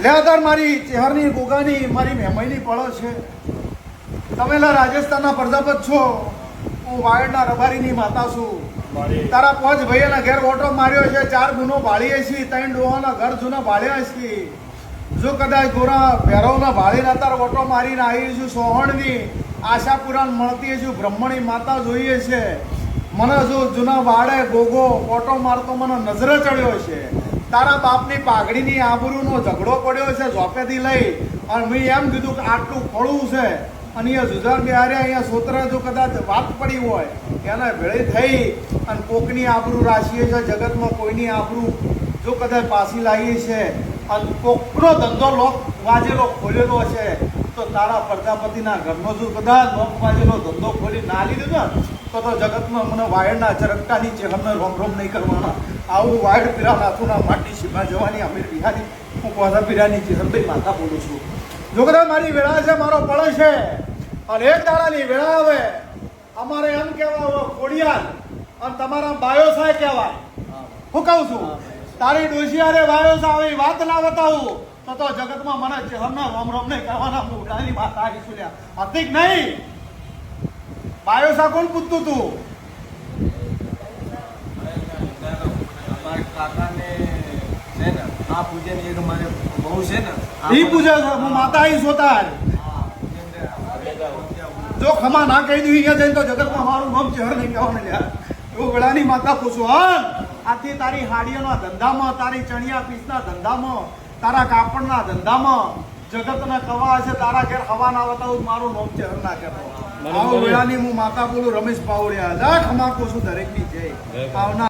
લેદાર મારી ચેહરની ગોગાની મારી મેમઈની પળો છે. તમે રાજસ્થાનના પ્રજાપત છો. હું વાયડના રબારીની માતા છું. તારા પાંચ ભાઈઓના ઘેર ઓટો માર્યો છે. ચાર ગુનો ભાળીએ છીએ. ત્રણ ડોહાના ઘર જૂના ભાળ્યા છીએ. જો કદાચ ગોરા ભેરવના ભાળીને અત્યારે ઓટો મારીને આવી છું સોહણની આશાપુરાણ મળતી છું. બ્રહ્મણી માતા જોઈએ છે. મને જો જૂના વાડે ગોગો ઓટો મારતો મને નજરે ચડ્યો છે. તારા બાપની પાઘડીની આબરૂનો ઝઘડો પડ્યો છે ઝોપેથી લઈ. અને મેં એમ કીધું કે આટલું ફળું છે. અને અહીંયા જુજાર બિહારે અહીંયા સોતરા જો કદાચ વાત પડી હોય, એને ભેળી થઈ અને કોકની આબરૂ રાશીએ છે, જગતમાં કોઈની આબરૂ જો કદાચ પાછી લાગી છે. અને કોકનો ધંધો લોક વાજેલો ખોલેલો છે. તો તારા પ્રજાપતિના ઘરનો જો કદાચ લોક વાજેલો ધંધો ખોલી ના લીધો ને તો તો જગતમાં મને વાયડના નીચે અમને રોમ રોમ નહીં કરવાના, આવું વાયડ પીરા નાથુના માટી સીમા જવાની અમીર બિહારી, હું કોઝા પીરાની ચેહરભાઈ માતા બોલું છું. જો મારી વેળા છે, મારો પળ છે. અને એક દાડાની વેળા આવે. અમારે એમ કહેવા હોય, ખોડિયાર, અને તમારા બાયો સાહેબ કહેવાય. હું કહું છું, તારી ડોશિયારે વાયો સાહેબ વાત ના બતાવું, તો તો જગતમાં મને ચેહરના રોમ રોમ નહીં કરવાના, હું વેળાની માતા આવી છું હતીક નહીં. બાયોસા કોણ પૂછતું તું? ને આ પૂજન એક મારે બહુ છે ને ઈ માતા. જો ખમા ના કહી દઉં જગતમાં મારું નામ નહીં કહેવાનું એવું વેળાની માતા પૂછું હા આથી તારી હાડીઓના ધંધામાં, તારી ચણિયા પીસના ધંધામાં, તારા કાપડના ધંધામાં જગતને કવા છે, તારા ઘેર હવા ના વતાવું મારું નામ ચહેર ના કહેતો. આવું વેળાની હું માતા બોલું રમેશ પાવડિયા જા ખમા પૂછું દરેકની જય. આવનાર